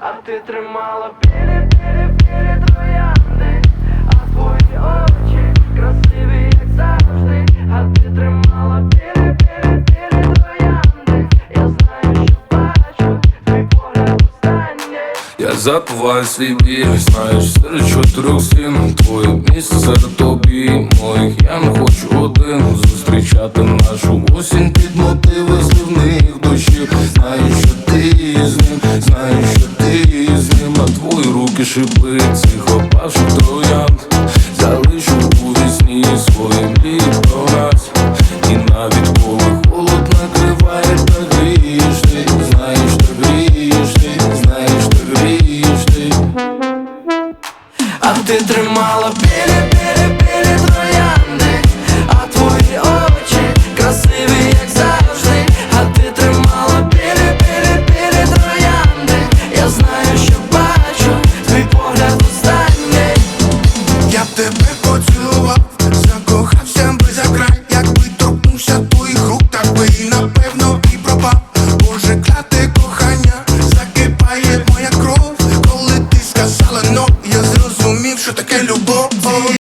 а ти тримала білі, білі, білі троянди, а твої очі красиві, як завжди, а ти тримала білі, білі, білі троянди. Я знаю, що бачу, твій погляд останній. Я забуваю свій біль, знаєш, серед чотирьох стін Твоє місце тобі моїх Я не хочу один зустрічати нашу осінь шипи цих опавших троянд. Залишу у вісні свої мрії про І навіть коли холод накриває, так грієш ти Знаєш, так грієш ти, знаєш, так грієш ти А ти тримала білі, що таке любов.